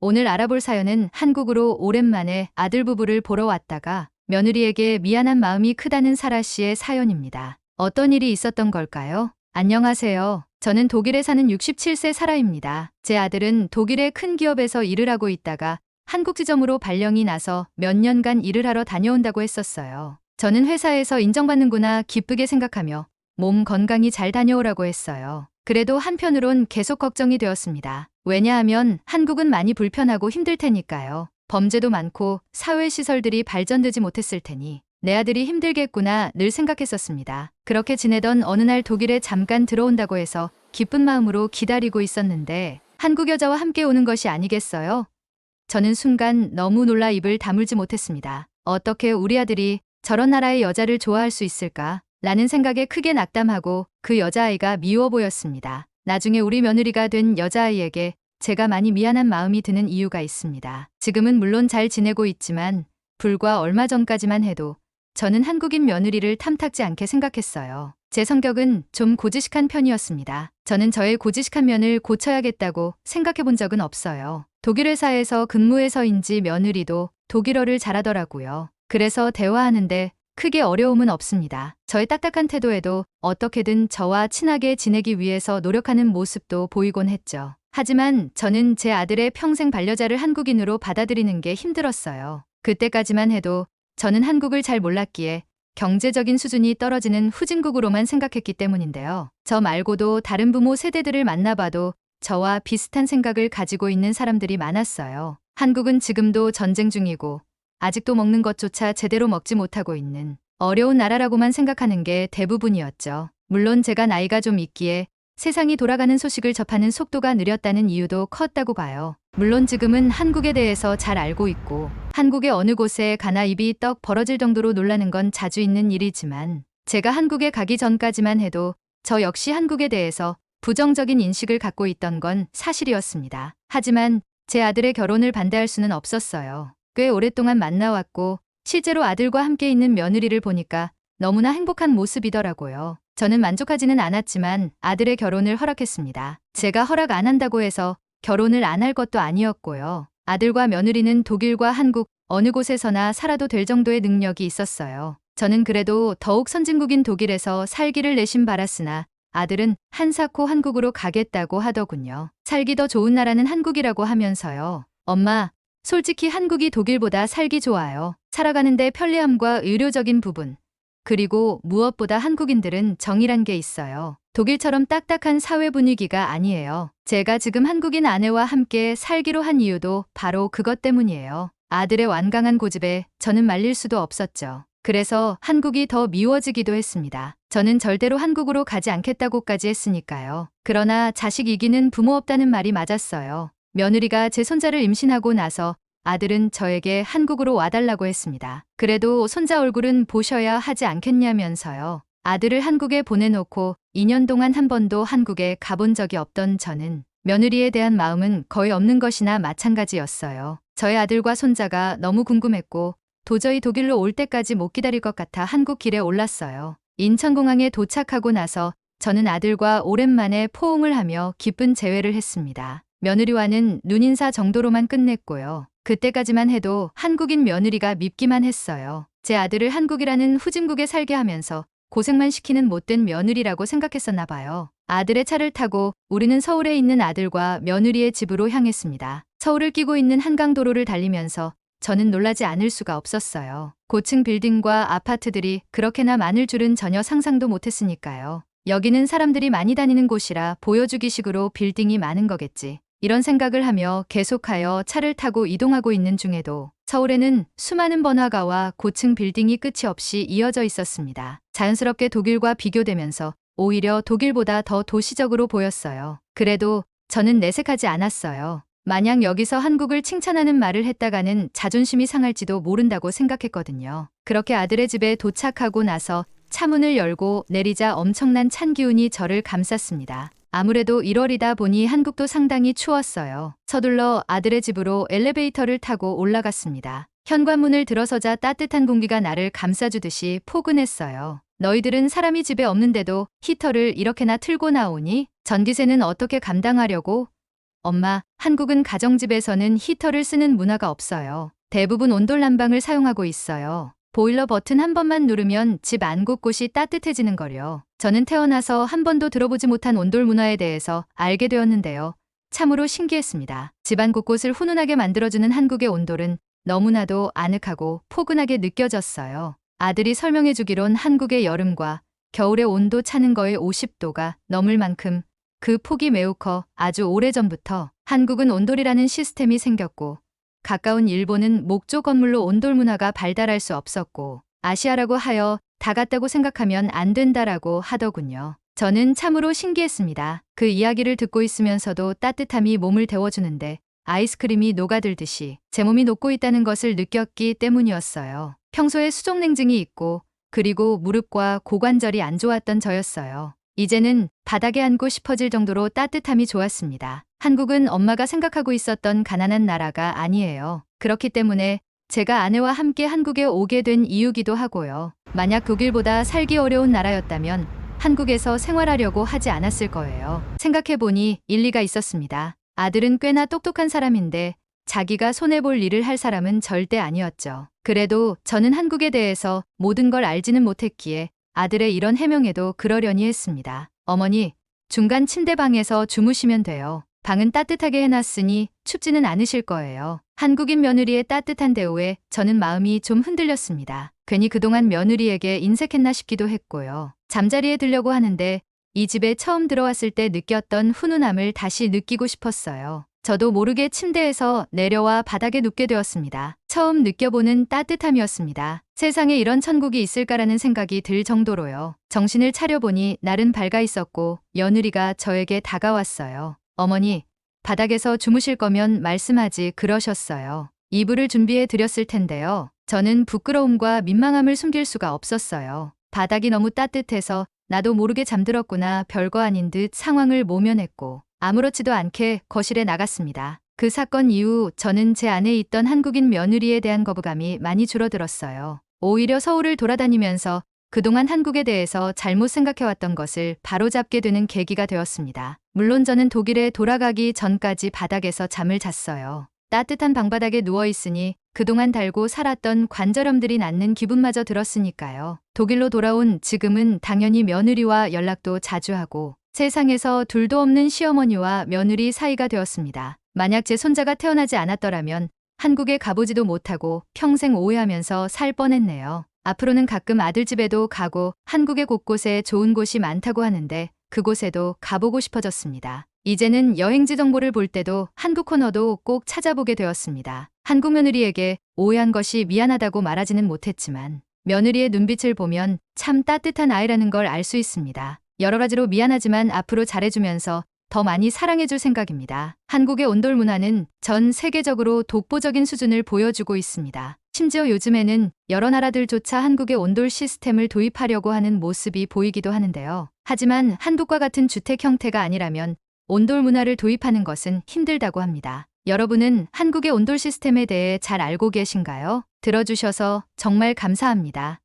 오늘 알아볼 사연은 한국으로 오랜만에 아들 부부를 보러 왔다가 며느리에게 미안한 마음이 크다는 사라 씨의 사연입니다. 어떤 일이 있었던 걸까요? 안녕하세요. 저는 독일에 사는 67세 사라입니다. 제 아들은 독일의 큰 기업에서 일을 하고 있다가 한국 지점으로 발령이 나서 몇 년간 일을 하러 다녀온다고 했었어요. 저는 회사에서 인정받는구나 기쁘게 생각하며 몸 건강히 잘 다녀오라고 했어요. 그래도 한편으론 계속 걱정이 되었습니다. 왜냐하면 한국은 많이 불편하고 힘들 테니까요. 범죄도 많고 사회시설들이 발전되지 못했을 테니 내 아들이 힘들겠구나 늘 생각했었습니다. 그렇게 지내던 어느 날 독일에 잠깐 들어온다고 해서 기쁜 마음으로 기다리고 있었는데 한국 여자와 함께 오는 것이 아니겠어요? 저는 순간 너무 놀라 입을 다물지 못했습니다. 어떻게 우리 아들이 저런 나라의 여자를 좋아할 수 있을까? 라는 생각에 크게 낙담하고 그 여자아이가 미워 보였습니다. 나중에 우리 며느리가 된 여자아이에게 제가 많이 미안한 마음이 드는 이유가 있습니다. 지금은 물론 잘 지내고 있지만 불과 얼마 전까지만 해도 저는 한국인 며느리를 탐탁지 않게 생각했어요. 제 성격은 좀 고지식한 편이었습니다. 저는 저의 고지식한 면을 고쳐야겠다고 생각해 본 적은 없어요. 독일 회사에서 근무해서인지 며느리도 독일어를 잘하더라고요. 그래서 대화하는데 크게 어려움은 없습니다. 저의 딱딱한 태도에도 어떻게든 저와 친하게 지내기 위해서 노력하는 모습도 보이곤 했죠. 하지만 저는 제 아들의 평생 반려자를 한국인으로 받아들이는 게 힘들었어요. 그때까지만 해도 저는 한국을 잘 몰랐기에 경제적인 수준이 떨어지는 후진국으로만 생각했기 때문인데요. 저 말고도 다른 부모 세대들을 만나봐도 저와 비슷한 생각을 가지고 있는 사람들이 많았어요. 한국은 지금도 전쟁 중이고 아직도 먹는 것조차 제대로 먹지 못하고 있는 어려운 나라라고만 생각하는 게 대부분이었죠. 물론 제가 나이가 좀 있기에 세상이 돌아가는 소식을 접하는 속도가 느렸다는 이유도 컸다고 봐요. 물론 지금은 한국에 대해서 잘 알고 있고 한국의 어느 곳에 가나 입이 떡 벌어질 정도로 놀라는 건 자주 있는 일이지만 제가 한국에 가기 전까지만 해도 저 역시 한국에 대해서 부정적인 인식을 갖고 있던 건 사실이었습니다. 하지만 제 아들의 결혼을 반대할 수는 없었어요. 꽤 오랫동안 만나왔고 실제로 아들과 함께 있는 며느리를 보니까 너무나 행복한 모습이더라고요. 저는 만족하지는 않았지만 아들의 결혼을 허락했습니다. 제가 허락 안 한다고 해서 결혼을 안 할 것도 아니었고요. 아들과 며느리는 독일과 한국 어느 곳에서나 살아도 될 정도의 능력이 있었어요. 저는 그래도 더욱 선진국인 독일에서 살기를 내심 바랐으나 아들은 한사코 한국으로 가겠다고 하더군요. 살기 더 좋은 나라는 한국이라고 하면서요. 엄마, 솔직히 한국이 독일보다 살기 좋아요. 살아가는데 편리함과 의료적인 부분. 그리고 무엇보다 한국인들은 정이란 게 있어요. 독일처럼 딱딱한 사회 분위기가 아니에요. 제가 지금 한국인 아내와 함께 살기로 한 이유도 바로 그것 때문이에요. 아들의 완강한 고집에 저는 말릴 수도 없었죠. 그래서 한국이 더 미워지기도 했습니다. 저는 절대로 한국으로 가지 않겠다고까지 했으니까요. 그러나 자식 이기는 부모 없다는 말이 맞았어요. 며느리가 제 손자를 임신하고 나서 아들은 저에게 한국으로 와달라고 했습니다. 그래도 손자 얼굴은 보셔야 하지 않겠냐면서요. 아들을 한국에 보내놓고 2년 동안 한 번도 한국에 가본 적이 없던 저는 며느리에 대한 마음은 거의 없는 것이나 마찬가지였어요. 저의 아들과 손자가 너무 궁금했고 도저히 독일로 올 때까지 못 기다릴 것 같아 한국 길에 올랐어요. 인천공항에 도착하고 나서 저는 아들과 오랜만에 포옹을 하며 기쁜 재회를 했습니다. 며느리와는 눈인사 정도로만 끝냈고요. 그때까지만 해도 한국인 며느리가 밉기만 했어요. 제 아들을 한국이라는 후진국에 살게 하면서 고생만 시키는 못된 며느리라고 생각했었나 봐요. 아들의 차를 타고 우리는 서울에 있는 아들과 며느리의 집으로 향했습니다. 서울을 끼고 있는 한강도로를 달리면서 저는 놀라지 않을 수가 없었어요. 고층 빌딩과 아파트들이 그렇게나 많을 줄은 전혀 상상도 못했으니까요. 여기는 사람들이 많이 다니는 곳이라 보여주기식으로 빌딩이 많은 거겠지. 이런 생각을 하며 계속하여 차를 타고 이동하고 있는 중에도 서울에는 수많은 번화가와 고층 빌딩이 끝이 없이 이어져 있었습니다. 자연스럽게 독일과 비교되면서 오히려 독일보다 더 도시적으로 보였어요. 그래도 저는 내색하지 않았어요. 만약 여기서 한국을 칭찬하는 말을 했다가는 자존심이 상할지도 모른다고 생각했거든요. 그렇게 아들의 집에 도착하고 나서 차문을 열고 내리자 엄청난 찬 기운이 저를 감쌌습니다. 아무래도 1월이다 보니 한국도 상당히 추웠어요. 서둘러 아들의 집으로 엘리베이터를 타고 올라갔습니다. 현관문을 들어서자 따뜻한 공기가 나를 감싸주듯이 포근했어요. 너희들은 사람이 집에 없는데도 히터를 이렇게나 틀고 나오니? 전기세는 어떻게 감당하려고? 엄마, 한국은 가정집에서는 히터를 쓰는 문화가 없어요. 대부분 온돌 난방을 사용하고 있어요. 보일러 버튼 한 번만 누르면 집 안 곳곳이 따뜻해지는 거려. 저는 태어나서 한 번도 들어보지 못한 온돌 문화에 대해서 알게 되었는데요. 참으로 신기했습니다. 집안 곳곳을 훈훈하게 만들어주는 한국의 온돌은 너무나도 아늑하고 포근하게 느껴졌어요. 아들이 설명해 주기론 한국의 여름과 겨울의 온도 차는 거의 50도가 넘을 만큼 그 폭이 매우 커 아주 오래전부터 한국은 온돌이라는 시스템이 생겼고 가까운 일본은 목조 건물로 온돌 문화가 발달할 수 없었고 아시아라고 하여 다 같다고 생각하면 안 된다라고 하더군요. 저는 참으로 신기했습니다. 그 이야기를 듣고 있으면서도 따뜻함이 몸을 데워주는데 아이스크림이 녹아들듯이 제 몸이 녹고 있다는 것을 느꼈기 때문이었어요. 평소에 수족냉증이 있고 그리고 무릎과 고관절이 안 좋았던 저였어요. 이제는 바닥에 앉고 싶어질 정도로 따뜻함이 좋았습니다. 한국은 엄마가 생각하고 있었던 가난한 나라가 아니에요. 그렇기 때문에 제가 아내와 함께 한국에 오게 된 이유기도 하고요. 만약 독일보다 살기 어려운 나라였다면 한국에서 생활하려고 하지 않았을 거예요. 생각해보니 일리가 있었습니다. 아들은 꽤나 똑똑한 사람인데 자기가 손해볼 일을 할 사람은 절대 아니었죠. 그래도 저는 한국에 대해서 모든 걸 알지는 못했기에 아들의 이런 해명에도 그러려니 했습니다. 어머니, 중간 침대방에서 주무시면 돼요. 방은 따뜻하게 해놨으니 춥지는 않으실 거예요. 한국인 며느리의 따뜻한 대우에 저는 마음이 좀 흔들렸습니다. 괜히 그동안 며느리에게 인색했나 싶기도 했고요. 잠자리에 들려고 하는데 이 집에 처음 들어왔을 때 느꼈던 훈훈함을 다시 느끼고 싶었어요. 저도 모르게 침대에서 내려와 바닥에 눕게 되었습니다. 처음 느껴보는 따뜻함이었습니다. 세상에 이런 천국이 있을까라는 생각이 들 정도로요. 정신을 차려보니 날은 밝아 있었고 며느리가 저에게 다가왔어요. 어머니, 바닥에서 주무실 거면 말씀하지 그러셨어요. 이불을 준비해 드렸을 텐데요. 저는 부끄러움과 민망함을 숨길 수가 없었어요. 바닥이 너무 따뜻해서 나도 모르게 잠들었구나 별거 아닌 듯 상황을 모면했고 아무렇지도 않게 거실에 나갔습니다. 그 사건 이후 저는 제 안에 있던 한국인 며느리에 대한 거부감이 많이 줄어들었어요. 오히려 서울을 돌아다니면서 그동안 한국에 대해서 잘못 생각해왔던 것을 바로잡게 되는 계기가 되었습니다. 물론 저는 독일에 돌아가기 전까지 바닥에서 잠을 잤어요. 따뜻한 방바닥에 누워있으니 그동안 달고 살았던 관절염들이 낫는 기분마저 들었으니까요. 독일로 돌아온 지금은 당연히 며느리와 연락도 자주 하고 세상에서 둘도 없는 시어머니와 며느리 사이가 되었습니다. 만약 제 손자가 태어나지 않았더라면 한국에 가보지도 못하고 평생 오해하면서 살 뻔했네요. 앞으로는 가끔 아들 집에도 가고 한국의 곳곳에 좋은 곳이 많다고 하는데 그곳에도 가보고 싶어졌습니다. 이제는 여행지 정보를 볼 때도 한국 코너도 꼭 찾아보게 되었습니다. 한국 며느리에게 오해한 것이 미안하다고 말하지는 못했지만 며느리의 눈빛을 보면 참 따뜻한 아이라는 걸 알 수 있습니다. 여러 가지로 미안하지만 앞으로 잘해주면서 더 많이 사랑해줄 생각입니다. 한국의 온돌 문화는 전 세계적으로 독보적인 수준을 보여주고 있습니다. 심지어 요즘에는 여러 나라들조차 한국의 온돌 시스템을 도입하려고 하는 모습이 보이기도 하는데요. 하지만 한국과 같은 주택 형태가 아니라면 온돌 문화를 도입하는 것은 힘들다고 합니다. 여러분은 한국의 온돌 시스템에 대해 잘 알고 계신가요? 들어주셔서 정말 감사합니다.